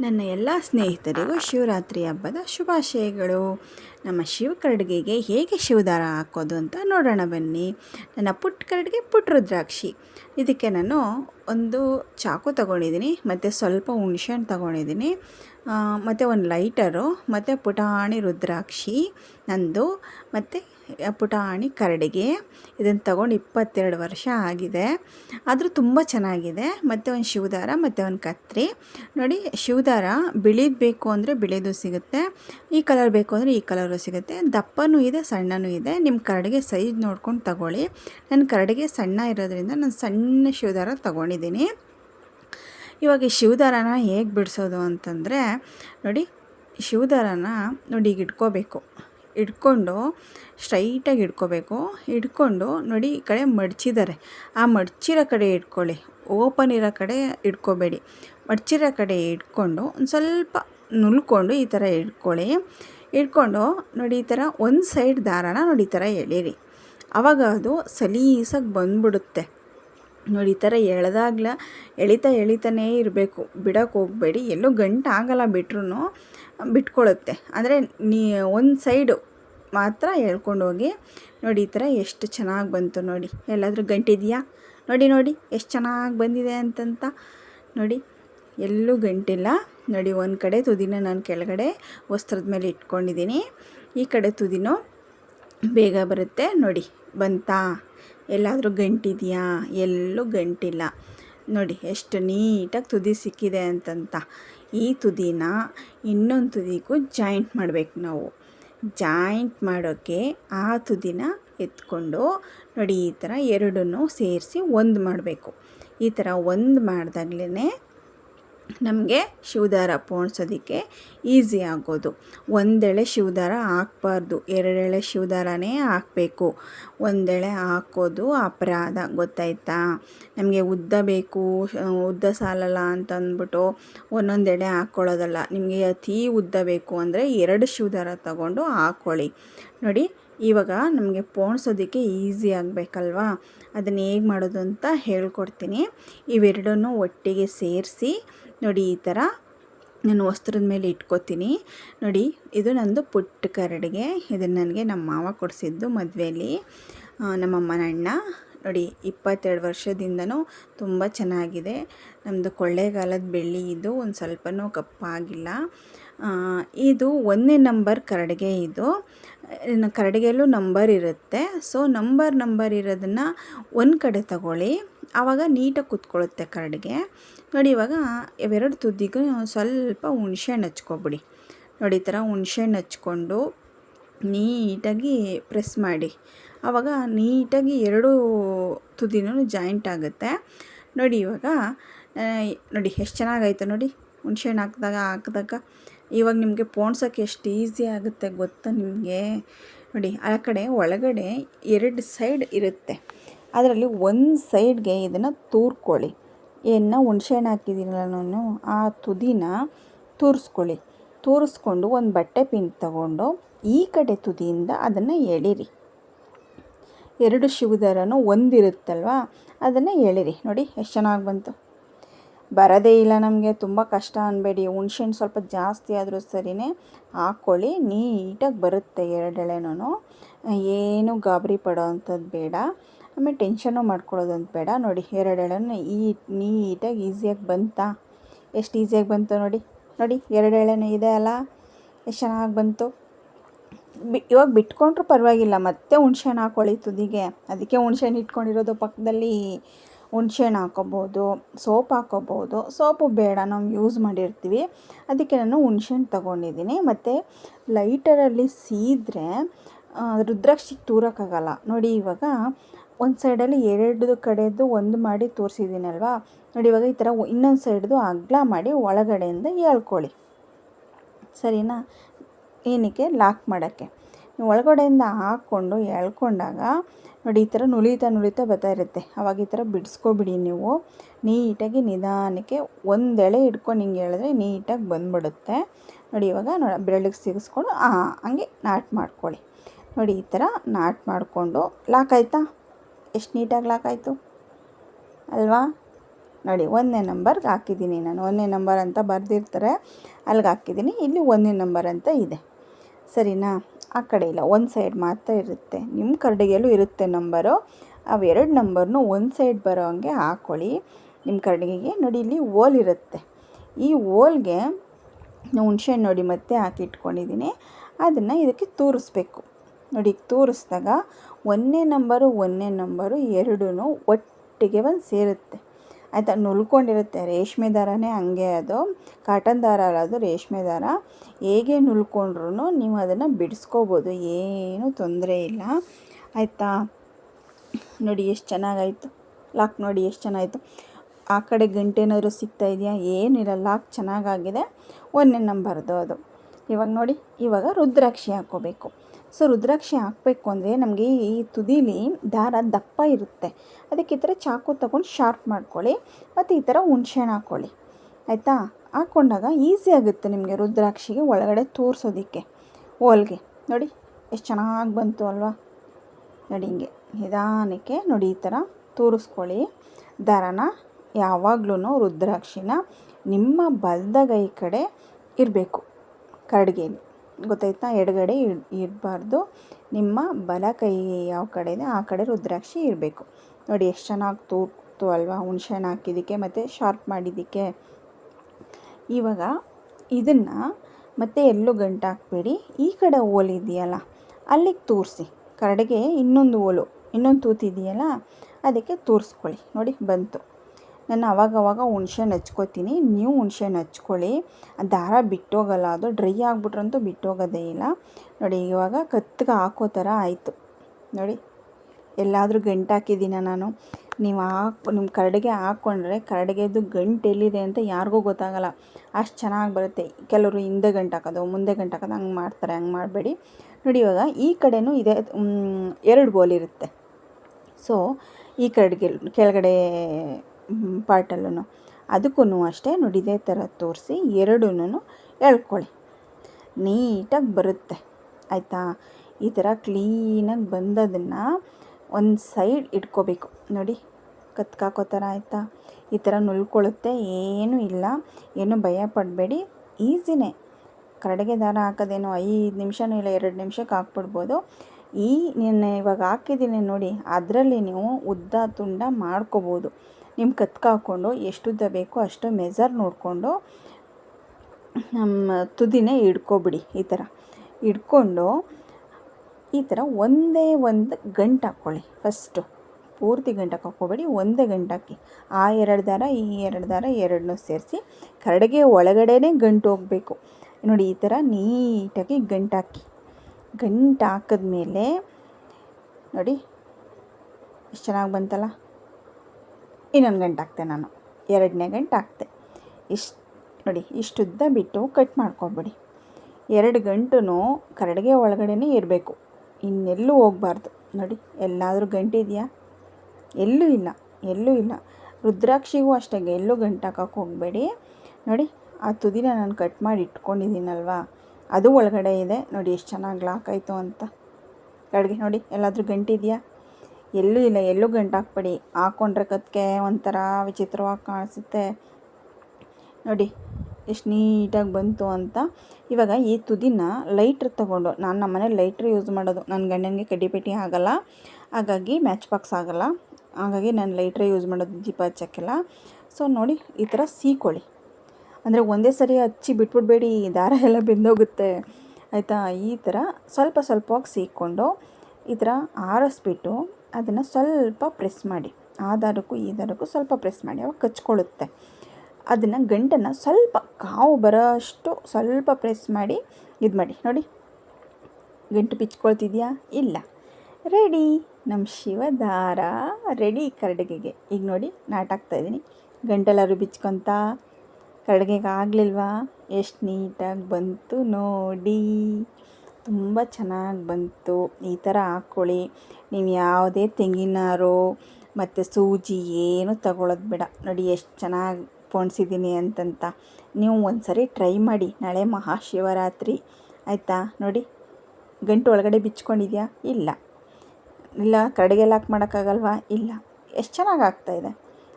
ನನ್ನ ಎಲ್ಲ ಸ್ನೇಹಿತರಿಗೂ ಶಿವರಾತ್ರಿ ಹಬ್ಬದ ಶುಭಾಶಯಗಳು. ನಮ್ಮ ಶಿವ ಕರಡಿಗೆಗೆ ಹೇಗೆ ಶಿವದಾರ ಹಾಕೋದು ಅಂತ ನೋಡೋಣ ಬನ್ನಿ. ನನ್ನ ಪುಟ್ಟ ಕರಡಿಗೆ ಪುಟ್ ರುದ್ರಾಕ್ಷಿ. ಇದಕ್ಕೆ ನಾನು ಒಂದು ಚಾಕು ತಗೊಂಡಿದ್ದೀನಿ, ಮತ್ತು ಸ್ವಲ್ಪ ಹುಣ್ಸೆಹಣ್ಣು ತಗೊಂಡಿದ್ದೀನಿ. ಮತ್ತು ಒಂದು ಲೈಟರು, ಮತ್ತು ಪುಟಾಣಿ ರುದ್ರಾಕ್ಷಿ, ನಂದು, ಮತ್ತು ಪುಟಾಣಿ ಕರಡಿಗೆ. ಇದನ್ನು ತಗೊಂಡು ಇಪ್ಪತ್ತೆರಡು ವರ್ಷ ಆಗಿದೆ. ಆದರೂ ತುಂಬ ಚೆನ್ನಾಗಿದೆ. ಮತ್ತು ಒಂದು ಶಿವದಾರ, ಮತ್ತು ಒಂದು ಕತ್ರಿ. ನೋಡಿ, ಶಿವದಾರ ಬಿಳಿದು ಬೇಕು ಅಂದರೆ ಬಿಳಿದು ಸಿಗುತ್ತೆ. ಈ ಕಲರ್ ಬೇಕು ಅಂದರೆ ಈ ಕಲರು ಸಿಗುತ್ತೆ. ದಪ್ಪನೂ ಇದೆ, ಸಣ್ಣನೂ ಇದೆ. ನಿಮ್ಮ ಕರಡಿಗೆ ಸೈಜ್ ನೋಡ್ಕೊಂಡು ತಗೊಳ್ಳಿ. ನನ್ನ ಕರಡಿಗೆ ಸಣ್ಣ ಇರೋದ್ರಿಂದ ನಾನು ಸಣ್ಣ ಶಿವದಾರ ತಗೊಂಡಿದ್ದೀನಿ. ಇವಾಗ ಈ ಶಿವದಾರನ ಹೇಗೆ ಬಿಡಿಸೋದು ಅಂತಂದರೆ, ನೋಡಿ ಶಿವದಾರನ ನೋಡಿ ಈಗ ಇಟ್ಕೋಬೇಕು. ಇಟ್ಕೊಂಡು ಸ್ಟ್ರೈಟಾಗಿ ಇಟ್ಕೋಬೇಕು. ಇಟ್ಕೊಂಡು ನೋಡಿ ಈ ಕಡೆ ಮಡ್ಚಿದ್ದಾರೆ. ಆ ಮಡ್ಚಿರೋ ಕಡೆ ಇಟ್ಕೊಳ್ಳಿ. ಓಪನ್ ಇರೋ ಕಡೆ ಇಟ್ಕೋಬೇಡಿ. ಮಡ್ಚಿರೋ ಕಡೆ ಇಟ್ಕೊಂಡು ಒಂದು ಸ್ವಲ್ಪ ನುಲ್ಕೊಂಡು ಈ ಥರ ಇಟ್ಕೊಳ್ಳಿ. ಇಟ್ಕೊಂಡು ನೋಡಿ ಈ ಥರ ಒಂದು ಸೈಡ್ ದಾರಾನ ನೋಡಿ ಈ ಥರ ಎಳೀರಿ. ಅವಾಗ ಅದು ಸಲೀಸಾಗಿ ಬಂದ್ಬಿಡುತ್ತೆ. ನೋಡಿ, ಈ ಥರ ಎಳೆದಾಗ್ಲ ಎಳಿತಾ ಎಳಿತಾನೇ ಇರಬೇಕು. ಬಿಡೋಕೆ ಹೋಗಬೇಡಿ. ಎಲ್ಲೂ ಗಂಟು ಆಗಲ್ಲ ಬಿಟ್ರೂ ಬಿಟ್ಕೊಳ್ಳುತ್ತೆ ಅಂದರೆ ನೀ ಒಂದು ಸೈಡು ಮಾತ್ರ ಎಳ್ಕೊಂಡು ಹೋಗಿ, ನೋಡಿ, ಈ ಥರ ಎಷ್ಟು ಚೆನ್ನಾಗಿ ಬಂತು ನೋಡಿ. ಎಲ್ಲಾದರೂ ಗಂಟಿದೆಯಾ ನೋಡಿ ನೋಡಿ, ಎಷ್ಟು ಚೆನ್ನಾಗಿ ಬಂದಿದೆ ಅಂತಂತ. ನೋಡಿ, ಎಲ್ಲೂ ಗಂಟಿಲ್ಲ. ನೋಡಿ, ಒಂದು ಕಡೆ ತುದಿನ ನಾನು ಕೆಳಗಡೆ ವಸ್ತ್ರದ ಮೇಲೆ ಇಟ್ಕೊಂಡಿದ್ದೀನಿ. ಈ ಕಡೆ ತುದಿನೂ ಬೇಗ ಬರುತ್ತೆ. ನೋಡಿ, ಬಂತಾ? ಎಲ್ಲಾದರೂ ಗಂಟಿದೆಯಾ? ಎಲ್ಲೂ ಗಂಟಿಲ್ಲ. ನೋಡಿ, ಎಷ್ಟು ನೀಟಾಗಿ ತುದಿ ಸಿಕ್ಕಿದೆ ಅಂತಂತ. ಈ ತುದಿನ ಇನ್ನೊಂದು ತುದಿಗೂ ಜಾಯಿಂಟ್ ಮಾಡಬೇಕು ನಾವು. ಜಾಯಿಂಟ್ ಮಾಡೋಕ್ಕೆ ಆ ತುದಿನ ಎತ್ಕೊಂಡು ನೋಡಿ, ಈ ಥರ ಎರಡನ್ನೂ ಸೇರಿಸಿ ಒಂದು ಮಾಡಬೇಕು. ಈ ಥರ ಒಂದು ಮಾಡಿದಾಗ್ಲೇ ನಮಗೆ ಶಿವದಾರ ಪೋಣಿಸೋದಕ್ಕೆ ಈಸಿ ಆಗೋದು. ಒಂದೆಳೆ ಶಿವದಾರ ಹಾಕ್ಬಾರ್ದು. ಎರಡೆಳೆ ಶಿವದಾರನೇ ಹಾಕಬೇಕು. ಒಂದೆಳೆ ಹಾಕೋದು ಅಪರಾಧ, ಗೊತ್ತಾಯ್ತಾ? ನಮಗೆ ಉದ್ದ ಬೇಕು ಉದ್ದ ಸಾಲಲ್ಲ ಅಂತ ಅಂದ್ಬಿಟ್ಟು ಒಂದೊಂದೆಳೆ ಹಾಕ್ಕೊಳ್ಳೋದಲ್ಲ ನಿಮಗೆ ಅತಿ ಉದ್ದ ಬೇಕು ಅಂದರೆ ಎರಡು ಶಿವದಾರ ತಗೊಂಡು ಹಾಕ್ಕೊಳ್ಳಿ ನೋಡಿ, ಇವಾಗ ನಮಗೆ ಪೋಣಿಸೋದಕ್ಕೆ ಈಸಿ ಆಗಬೇಕಲ್ವಾ? ಅದನ್ನು ಹೇಗೆ ಮಾಡೋದು ಅಂತ ಹೇಳ್ಕೊಡ್ತೀನಿ. ಇವೆರಡನ್ನೂ ಒಟ್ಟಿಗೆ ಸೇರಿಸಿ ನೋಡಿ ಈ ಥರ ನಾನು ವಸ್ತ್ರದ ಮೇಲೆ ಇಟ್ಕೋತೀನಿ. ನೋಡಿ, ಇದು ನಂದು ಪುಟ್ಟ ಕರಡಿಗೆ. ಇದನ್ನು ನನಗೆ ನಮ್ಮ ಮಾವ ಕೊಡಿಸಿದ್ದು ಮದುವೆಯಲ್ಲಿ. ನಮ್ಮಮ್ಮನ ಅಣ್ಣ ನೋಡಿ, ಇಪ್ಪತ್ತೆರಡು ವರ್ಷದಿಂದನೂ ತುಂಬ ಚೆನ್ನಾಗಿದೆ. ನಮ್ಮದು ಕೊಳ್ಳೇಗಾಲದ ಬೆಳ್ಳಿ ಇದು, ಒಂದು ಸ್ವಲ್ಪನೂ ಕಪ್ಪಾಗಿಲ್ಲ. ಇದು ಒಂದನೇ ನಂಬರ್ ಕರಡಿಗೆ ಇದು. ಕರಡಿಗೆಯಲ್ಲೂ ನಂಬರ್ ಇರುತ್ತೆ. ಸೊ, ನಂಬರ್ ನಂಬರ್ ಇರೋದನ್ನು ಒಂದು ಕಡೆ ತಗೊಳ್ಳಿ. ಆವಾಗ ನೀಟಾಗಿ ಕುತ್ಕೊಳ್ಳುತ್ತೆ ಕರಡಿಗೆ. ನೋಡಿ, ಇವಾಗ ಇವೆರಡು ತುದಿಗೂ ಸ್ವಲ್ಪ ಹುಣ್ಸೆಹಣ್ಣು ಹಚ್ಕೊಬಿಡಿ. ನೋಡಿ, ಈ ಥರ ಹುಣ್ಸೆಹಣ್ಣು ಹಚ್ಕೊಂಡು ನೀಟಾಗಿ ಪ್ರೆಸ್ ಮಾಡಿ. ಆವಾಗ ನೀಟಾಗಿ ಎರಡು ತುದಿನೂ ಜಾಯಿಂಟ್ ಆಗುತ್ತೆ. ನೋಡಿ, ಇವಾಗ ನೋಡಿ, ಎಷ್ಟು ಚೆನ್ನಾಗೈತೆ ನೋಡಿ. ಹುಣ್ಸೆಹಣ್ಣು ಹಾಕಿದಾಗ ಹಾಕಿದಾಗ. ಇವಾಗ ನಿಮಗೆ ಪೋಣ್ಸೋಕ್ಕೆ ಎಷ್ಟು ಈಸಿ ಆಗುತ್ತೆ ಗೊತ್ತಾ ನಿಮಗೆ? ನೋಡಿ, ಆ ಕಡೆ ಒಳಗಡೆ ಎರಡು ಸೈಡ್ ಇರುತ್ತೆ. ಅದರಲ್ಲಿ ಒಂದು ಸೈಡ್ಗೆ ಇದನ್ನು ತೂರ್ಕೊಳ್ಳಿ. ಏನು ಹುಣ್ಸೆಹಣ್ಣು ಹಾಕಿದ್ದೀನಲ್ಲ ನಾನು? ಆ ತುದಿನ ತೂರಿಸ್ಕೊಳ್ಳಿ. ತೂರಿಸ್ಕೊಂಡು ಒಂದು ಬಟ್ಟೆ ಪಿನ್ ತಗೊಂಡು ಈ ಕಡೆ ತುದಿಯಿಂದ ಅದನ್ನು ಎಳಿರಿ. ಎರಡು ಶಿವದಾರನೂ ಒಂದಿರುತ್ತಲ್ವ? ಅದನ್ನು ಎಳಿರಿ. ನೋಡಿ, ಎಷ್ಟು ಚೆನ್ನಾಗಿ ಬಂತು. ಬರೋದೇ ಇಲ್ಲ ನಮಗೆ, ತುಂಬ ಕಷ್ಟ ಅನ್ಬೇಡಿ. ಹುಣ್ಸೆಹಣ್ಣು ಸ್ವಲ್ಪ ಜಾಸ್ತಿ ಆದರೂ ಸರಿಯೇ ಹಾಕ್ಕೊಳ್ಳಿ ನೀಟಾಗಿ ಬರುತ್ತೆ ಎರಡೆಳೆನೂ ಏನು ಗಾಬರಿ ಪಡೋ ಅಂಥದ್ದು ಬೇಡ. ಆಮೇಲೆ ಟೆನ್ಷನ್ನು ಮಾಡ್ಕೊಳ್ಳೋದಂತ ಬೇಡ. ನೋಡಿ ಎರಡೆಳೆನೂ ಈ ನೀಟಾಗಿ ಈಸಿಯಾಗಿ ಬಂತಾ? ಎಷ್ಟು ಈಸಿಯಾಗಿ ಬಂತು ನೋಡಿ? ನೋಡಿ ಎರಡೆಳೆನೂ ಇದೆ ಅಲ್ಲ? ಎಷ್ಟು ಚೆನ್ನಾಗಿ ಬಂತು? ಬಿ, ಇವಾಗ ಬಿಟ್ಕೊಂಡ್ರೂ ಪರವಾಗಿಲ್ಲ. ಮತ್ತೆ ಹುಣ್ಸೆಹಣ್ಣು ಹಾಕೊಳ್ಳಿ ತುದಿಗೆ. ಅದಕ್ಕೆ ಹುಣ್ಸೆಹಣ್ಣು ಇಟ್ಕೊಂಡಿರೋದು ಪಕ್ಕದಲ್ಲಿ ಹುಣ್ಸೆಹಣ್ಣು ಹಾಕೋಬೋದು, ಸೋಪ್ ಹಾಕೋಬೋದು. ಸೋಪು ಬೇಡ, ನಾವು ಯೂಸ್ ಮಾಡಿರ್ತೀವಿ. ಅದಕ್ಕೆ ನಾನು ಹುಣ್ಸೆಹಣ್ಣು ತೊಗೊಂಡಿದ್ದೀನಿ. ಮತ್ತು ಲೈಟರಲ್ಲಿ ಸೀದ್ರೆ ರುದ್ರಾಕ್ಷಿಗೆ ತೂರೋಕ್ಕಾಗಲ್ಲ. ನೋಡಿ, ಇವಾಗ ಒಂದು ಸೈಡಲ್ಲಿ ಎರಡು ಕಡೆದು ಒಂದು ಮಾಡಿ ತೋರಿಸಿದ್ದೀನಲ್ವಾ? ನೋಡಿ, ಇವಾಗ ಈ ಥರ ಇನ್ನೊಂದು ಸೈಡ್ದು ಅಗಲ ಮಾಡಿ ಒಳಗಡೆಯಿಂದ ಹೇಳ್ಕೊಳ್ಳಿ ಸರಿನಾ? ಏನಕ್ಕೆ? ಲಾಕ್ ಮಾಡೋಕ್ಕೆ. ನೀವು ಒಳಗಡೆಯಿಂದ ಹಾಕ್ಕೊಂಡು ಎಳ್ಕೊಂಡಾಗ, ನೋಡಿ, ಈ ಥರ ನುಳಿತಾ ನುಳಿತಾ ಬರ್ತಾ ಇರುತ್ತೆ. ಅವಾಗ ಈ ಥರ ಬಿಡಿಸ್ಕೊಬಿಡಿ ನೀವು. ನೀಟಾಗಿ ನಿಧಾನಕ್ಕೆ ಒಂದೆಳೆ ಇಟ್ಕೊಂಡು ಹಿಂಗೆ ಹೇಳಿದ್ರೆ ನೀಟಾಗಿ ಬಂದ್ಬಿಡುತ್ತೆ. ನೋಡಿ, ಇವಾಗ ನೋಡಿ ಬೆರಳಿಗೆ ಸಿಗಿಸ್ಕೊಂಡು ಹಂಗೆ ನಾಟ್ ಮಾಡ್ಕೊಳ್ಳಿ. ನೋಡಿ, ಈ ಥರ ನಾಟ್ ಮಾಡಿಕೊಂಡು ಲಾಕ್ ಆಯಿತಾ? ಎಷ್ಟು ನೀಟಾಗಿ ಲಾಕ್ ಆಯಿತು? ಅಲ್ವಾ? ನೋಡಿ ಒಂದನೇ ನಂಬರ್ಗೆ ಹಾಕಿದ್ದೀನಿ ನಾನು. ಒಂದನೇ ನಂಬರ್ ಅಂತ ಬರೆದಿರ್ತಾರೆ ಅಲ್ಲಿಗೆ ಹಾಕಿದ್ದೀನಿ. ಇಲ್ಲಿ ಒಂದನೇ ನಂಬರ್ ಅಂತ ಇದೆ. ಸರಿನಾ? ಆ ಕಡೆ ಇಲ್ಲ. ಒಂದು ಸೈಡ್ ಮಾತ್ರ ಇರುತ್ತೆ. ನಿಮ್ಮ ಕರ್ಡಿಗೆಯಲ್ಲೂ ಇರುತ್ತೆ ನಂಬರು ಅವೆರಡು ನಂಬರ್ನು ಒಂದು ಸೈಡ್ ಬರೋ ಹಂಗೆ ಹಾಕ್ಕೊಳ್ಳಿ ನಿಮ್ಮ ಕರ್ಡಿಗೆಗೆ ನೋಡಿ, ಇಲ್ಲಿ ಓಲ್ ಇರುತ್ತೆ. ಈ ಓಲ್ಗೆ ಹುಣ್ಸೆಹಣ್ಣು ನೋಡಿ ಮತ್ತೆ ಹಾಕಿಟ್ಕೊಂಡಿದ್ದೀನಿ ಅದನ್ನು ಇದಕ್ಕೆ ತೂರಿಸ್ಬೇಕು. ನೋಡಿ, ತೋರಿಸ್ದಾಗ ಒಂದನೇ ನಂಬರು ಒಂದನೇ ನಂಬರು ಎರಡೂ ಒಟ್ಟಿಗೆ ಬಂದು ಸೇರುತ್ತೆ. ಆಯಿತಾ? ನುಲ್ಕೊಂಡಿರುತ್ತೆ. ರೇಷ್ಮೆ ದಾರನೇ ಹಂಗೆ ಅದು. ಕಾಟನ್ ದಾರ ಅದು ರೇಷ್ಮೆ ದಾರ. ಹೇಗೆ ನುಲ್ಕೊಂಡ್ರೂ ನೀವು ಅದನ್ನು ಬಿಡಿಸ್ಕೋಬೋದು. ಏನೂ ತೊಂದರೆ ಇಲ್ಲ. ಆಯಿತಾ? ನೋಡಿ, ಎಷ್ಟು ಚೆನ್ನಾಗಾಯಿತು. ಲಾಕ್ ನೋಡಿ, ಎಷ್ಟು ಚೆನ್ನಾಗಿತ್ತು ಆ ಕಡೆ ಗಂಟೆನಾದರೂ ಸಿಗ್ತಾ ಇದೆಯಾ? ಏನಿಲ್ಲ. ಲಾಕ್ ಚೆನ್ನಾಗಾಗಿದೆ. ಒಂದನೇ ನಂಬರ್ದು ಅದು. ಇವಾಗ ನೋಡಿ, ಇವಾಗ ರುದ್ರಾಕ್ಷಿ ಹಾಕ್ಕೋಬೇಕು. ಸೊ ರುದ್ರಾಕ್ಷಿ ಹಾಕಬೇಕು ಅಂದರೆ ನಮಗೆ ಈ ತುದಿಲಿ ದಾರ ದಪ್ಪ ಇರುತ್ತೆ. ಅದಕ್ಕೆ ಈ ಥರ ಚಾಕು ತಗೊಂಡು ಶಾರ್ಪ್ ಮಾಡ್ಕೊಳ್ಳಿ, ಮತ್ತು ಈ ಥರ ಹುಣ್ಸೆಹಣ್ಣು ಹಾಕ್ಕೊಳ್ಳಿ ಆಯಿತಾ? ಹಾಕ್ಕೊಂಡಾಗ ಈಸಿ ಆಗುತ್ತೆ ನಿಮಗೆ ರುದ್ರಾಕ್ಷಿಗೆ ಒಳಗಡೆ ತೋರಿಸೋದಕ್ಕೆ. ಹೋಲ್ಗೆ. ನೋಡಿ, ಎಷ್ಟು ಚೆನ್ನಾಗಿ ಬಂತು ಅಲ್ವಾ? ನೋಡಿ ಹಿಂಗೆ, ನಿಧಾನಕ್ಕೆ ನೋಡಿ ಈ ಥರ ತೋರಿಸ್ಕೊಳ್ಳಿ. ದಾರನ ಯಾವಾಗಲೂ ರುದ್ರಾಕ್ಷಿನ ನಿಮ್ಮ ಬಲ್ದಗೈ ಕಡೆ ಇರಬೇಕು ಕರಡಿಗೆಯಲ್ಲಿ. ಗೊತ್ತಾಯ್ತಾ? ಎಡಗಡೆ ಇರಬಾರ್ದು. ನಿಮ್ಮ ಬಲ ಕೈ ಯಾವ ಕಡೆ ಇದೆ, ಆ ಕಡೆ ರುದ್ರಾಕ್ಷಿ ಇರಬೇಕು. ನೋಡಿ, ಎಷ್ಟು ಚೆನ್ನಾಗಿ ತೂತು ಅಲ್ವಾ? ಹುಣ್ಸೆಹಣ್ಣು ಹಾಕಿದ್ದಕ್ಕೆ ಮತ್ತು ಶಾರ್ಪ್ ಮಾಡಿದ್ದಕ್ಕೆ ಇವಾಗ ಇದನ್ನು ಮತ್ತೆ ಎಲ್ಲೂ ಗಂಟು ಹಾಕ್ಬೇಡಿ ಈ ಕಡೆ ಓಲಿದೆಯಲ್ಲ ಅಲ್ಲಿಗೆ ತೂರಿಸಿ. ಕರಡಿಗೆ ಇನ್ನೊಂದು ಓಲು, ಇನ್ನೊಂದು ತೂತಿದೆಯಲ್ಲ, ಅದಕ್ಕೆ ತೋರಿಸ್ಕೊಳ್ಳಿ. ನೋಡಿ, ಬಂತು. ನಾನು ಅವಾಗವಾಗ ಹುಣ್ಸೆಹಣ್ಣು ಹಚ್ಕೋತೀನಿ ನೀವು ಹುಣ್ಸೆಹಣ್ಣು ಹಚ್ಕೊಳ್ಳಿ ದಾರ ಬಿಟ್ಟೋಗಲ್ಲ. ಅದು ಡ್ರೈ ಆಗಿಬಿಟ್ರಂತೂ ಬಿಟ್ಟೋಗೋದೇ ಇಲ್ಲ. ನೋಡಿ, ಇವಾಗ ಕತ್ತಿಗೆ ಹಾಕೋ ಥರ ಆಯಿತು. ನೋಡಿ, ಎಲ್ಲಾದರೂ ಗಂಟು ಹಾಕಿದ್ದೀನ ನಾನು? ನೀವು ಹಾಕ್, ನಿಮ್ಮ ಕರಡಿಗೆ ಹಾಕ್ಕೊಂಡ್ರೆ ಕರಡಿಗೆದು ಗಂಟು ಎಲ್ಲಿದೆ ಅಂತ ಯಾರಿಗೂ ಗೊತ್ತಾಗಲ್ಲ. ಅಷ್ಟು ಚೆನ್ನಾಗಿ ಬರುತ್ತೆ. ಕೆಲವರು ಹಿಂದೆ ಗಂಟು ಹಾಕೋದು, ಮುಂದೆ ಗಂಟು ಹಾಕೋದು ಹಂಗೆ ಮಾಡ್ತಾರೆ, ಹಂಗೆ ಮಾಡಬೇಡಿ. ನೋಡಿ, ಇವಾಗ ಈ ಕಡೆಯೂ ಇದೆ ಎರಡು ಬೋಲ್ ಇರುತ್ತೆ. ಸೊ, ಈ ಕಡೆಗೆ ಕೆಳಗಡೆ ಪಾರ್ಟಲ್ಲೂ ಅದಕ್ಕೂ ಅಷ್ಟೇ, ನೋಡಿ ಇದೇ ಥರ ತೋರಿಸಿ ಎರಡೂ ಎಳ್ಕೊಳ್ಳಿ. ನೀಟಾಗಿ ಬರುತ್ತೆ, ಆಯಿತಾ? ಈ ಥರ ಕ್ಲೀನಾಗಿ ಬಂದದನ್ನು ಒಂದು ಸೈಡ್ ಇಟ್ಕೋಬೇಕು. ನೋಡಿ, ಕತ್ಕಾಕೋ ಥರ ಆಯಿತಾ? ಈ ಥರ ನುಲ್ಕೊಳ್ಳುತ್ತೆ, ಏನೂ ಇಲ್ಲ, ಏನೂ ಭಯ ಪಡಬೇಡಿ. ಈಸಿನೇ. ಕರಡಿಗೆ ದಾರ ಹಾಕೋದೇನು, ಐದು ನಿಮಿಷನೂ ಇಲ್ಲ, ಎರಡು ನಿಮಿಷಕ್ಕೆ ಹಾಕ್ಬಿಡ್ಬೋದು. ಈ ನಿನ್ನೆ ಇವಾಗ ಹಾಕಿದ್ದೀನಿ ನೋಡಿ, ಅದರಲ್ಲಿ ನೀವು ಉದ್ದ ತುಂಡ ಮಾಡ್ಕೋಬೋದು. ನಿಮ್ಮ ಕತ್ಕ ಹಾಕ್ಕೊಂಡು ಎಷ್ಟು ಉದ್ದ ಬೇಕೋ ಅಷ್ಟು ಮೆಜರ್ ನೋಡಿಕೊಂಡು ತುದಿನೇ ಹಿಡ್ಕೊಬಿಡಿ ಈ ಥರ. ಹಿಡ್ಕೊಂಡು ಈ ಥರ ಒಂದೇ ಒಂದು ಗಂಟು ಹಾಕ್ಕೊಳ್ಳಿ ಫಸ್ಟು ಪೂರ್ತಿ ಗಂಟು ಹಾಕ್ಕೋಬೇಡಿ, ಒಂದೇ ಗಂಟು ಹಾಕಿ. ಆ ಎರಡು ದಾರ, ಈ ಎರಡು ದಾರ, ಎರಡನ್ನೂ ಸೇರಿಸಿ ಕರಡಿಗೆ ಒಳಗಡೆನೇ ಗಂಟು ಹೋಗಬೇಕು. ನೋಡಿ, ಈ ಥರ ನೀಟಾಗಿ ಗಂಟು ಹಾಕಿ. ಗಂಟು ಹಾಕಿದ್ಮೇಲೆ ನೋಡಿ, ಎಷ್ಟು ಚೆನ್ನಾಗಿ ಬಂತಲ್ಲ? ಇನ್ನೊಂದು ಗಂಟೆ ಹಾಕ್ತೆ ನಾನು. ಎರಡನೇ ಗಂಟೆ ಹಾಕ್ತೆ. ಇಷ್ಟು, ನೋಡಿ, ಇಷ್ಟುದ್ದ ಬಿಟ್ಟು ಕಟ್ ಮಾಡ್ಕೊಬಿಡಿ. ಎರಡು ಗಂಟೂ ಕರಡಿಗೆ ಒಳಗಡೆನೇ ಇರಬೇಕು. ಇನ್ನೆಲ್ಲೂ ಹೋಗ್ಬಾರ್ದು. ನೋಡಿ, ಎಲ್ಲಾದರೂ ಗಂಟಿದೆಯಾ ಎಲ್ಲೂ ಇಲ್ಲ ಎಲ್ಲೂ ಇಲ್ಲ. ರುದ್ರಾಕ್ಷಿಗೂ ಅಷ್ಟೇ, ಎಲ್ಲೂ ಗಂಟು ಹಾಕೋಕೆ ಹೋಗಬೇಡಿ. ನೋಡಿ, ಆ ತುದಿನ ನಾನು ಕಟ್ ಮಾಡಿ ಇಟ್ಕೊಂಡಿದ್ದೀನಲ್ವಾ? ಅದು ಒಳಗಡೆ ಇದೆ. ನೋಡಿ, ಎಷ್ಟು ಚೆನ್ನಾಗಿ ಲಾಕ್ ಆಯಿತು ಅಂತ. ಕಡೆಗೆ ನೋಡಿ, ಎಲ್ಲಾದರೂ ಗಂಟಿದೆಯಾ ಎಲ್ಲೂ ಇಲ್ಲ, ಎಲ್ಲೂ ಗಂಟು ಹಾಕ್ಬೇಡಿ ಹಾಕ್ಕೊಂಡ್ರೆ ಕತ್ತಿಗೆ ಒಂಥರ ವಿಚಿತ್ರವಾಗಿ ಕಾಣಿಸುತ್ತೆ. ನೋಡಿ, ಎಷ್ಟು ನೀಟಾಗಿ ಬಂತು ಅಂತ. ಇವಾಗ ಈ ತುದಿನ ಲೈಟ್ರ್ ತೊಗೊಂಡು, ನಾನು ನಮ್ಮ ಮನೇಲಿ ಲೈಟ್ರ್ ಯೂಸ್ ಮಾಡೋದು. ನನ್ನ ಗಂಡನಿಗೆ ಕಡ್ಡಿಪೆಟ್ಟಿ ಆಗೋಲ್ಲ. ಹಾಗಾಗಿ ಮ್ಯಾಚ್ ಬಾಕ್ಸ್ ಆಗೋಲ್ಲ. ಹಾಗಾಗಿ ನಾನು ಲೈಟ್ರೇ ಯೂಸ್ ಮಾಡೋದು ದೀಪ ಹಚ್ಚಕ್ಕೆಲ್ಲ. ಸೊ ನೋಡಿ, ಈ ಥರ ಸೀಕೊಳ್ಳಿ. ಅಂದರೆ ಒಂದೇ ಸರಿ ಹಚ್ಚಿ ಬಿಟ್ಬಿಡ್ಬೇಡಿ, ದಾರ ಎಲ್ಲ ಬೆಂದೋಗುತ್ತೆ. ಆಯಿತಾ? ಈ ಥರ ಸ್ವಲ್ಪ ಸ್ವಲ್ಪವಾಗಿ ಸೀಕೊಂಡು ಈ ಥರ ಆರಿಸ್ಬಿಟ್ಟು ಅದನ್ನು ಸ್ವಲ್ಪ ಪ್ರೆಸ್ ಮಾಡಿ. ಆ ದಾರಕ್ಕೂ ಈ ದಾರಕ್ಕೂ ಸ್ವಲ್ಪ ಪ್ರೆಸ್ ಮಾಡಿ. ಅವಾಗ ಕಚ್ಕೊಳ್ಳುತ್ತೆ. ಅದನ್ನು ಗಂಟನ್ನು ಸ್ವಲ್ಪ ಕಾವು ಬರೋ ಅಷ್ಟು ಸ್ವಲ್ಪ ಪ್ರೆಸ್ ಮಾಡಿ ಇದು ಮಾಡಿ. ನೋಡಿ. ಗಂಟು ಬಿಚ್ಕೊಳ್ತಿದ್ಯಾ ಇಲ್ಲ. ರೆಡಿ. ನಮ್ಮ ಶಿವದಾರ ರೆಡಿ ಕರಡಿಗೆಗೆ. ಈಗ ನೋಡಿ, ನಾಟಾಕ್ತಾ ಇದ್ದೀನಿ. ಗಂಟೆಲ್ಲಾದ್ರು ಬಿಚ್ಕೊತ, ಕರಡಿಗೆಗೆ ಆಗಲಿಲ್ವಾ? ಎಷ್ಟು ನೀಟಾಗಿ ಬಂತು ನೋಡಿ. ತುಂಬ ಚೆನ್ನಾಗಿ ಬಂತು. ಈ ಥರ ಹಾಕ್ಕೊಳ್ಳಿ. ನೀವು ಯಾವುದೇ ತೆಂಗಿನಾರು ಮತ್ತು ಸೂಜಿ ಏನು ತಗೊಳ್ಳೋದು ಬೇಡ. ನೋಡಿ ಎಷ್ಟು ಚೆನ್ನಾಗಿ ಪೋಣಿಸಿದ್ದೀನಿ ಅಂತಂತ. ನೀವು ಒಂದು ಸರಿ ಟ್ರೈ ಮಾಡಿ. ನಾಳೆ ಮಹಾಶಿವರಾತ್ರಿ. ಆಯಿತಾ? ನೋಡಿ. ಗಂಟು ಒಳಗಡೆ ಬಿಚ್ಕೊಂಡಿದ್ಯಾ? ಇಲ್ಲ. ಇಲ್ಲ ಕಡೆಗೆಲ್ಲ ಹಾಕಿ ಮಾಡೋಕ್ಕಾಗಲ್ವಾ? ಇಲ್ಲ. ಎಷ್ಟು ಚೆನ್ನಾಗಿ ಆಗ್ತಾಯಿದೆ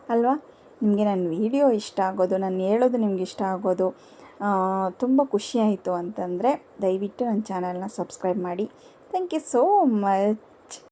ಅಲ್ವಾ? ನಿಮಗೆ ನನ್ನ ವಿಡಿಯೋ ಇಷ್ಟ ಆಗೋದು, ನಾನು ಹೇಳೋದು ನಿಮ್ಗೆ ಇಷ್ಟ ಆಗೋದು ತುಂಬ ಖುಷಿಯಾಯಿತು ಅಂತಂದರೆ ದಯವಿಟ್ಟು ನನ್ನ ಚಾನಲ್ನ ಸಬ್ಸ್ಕ್ರೈಬ್ ಮಾಡಿ. Thank you so much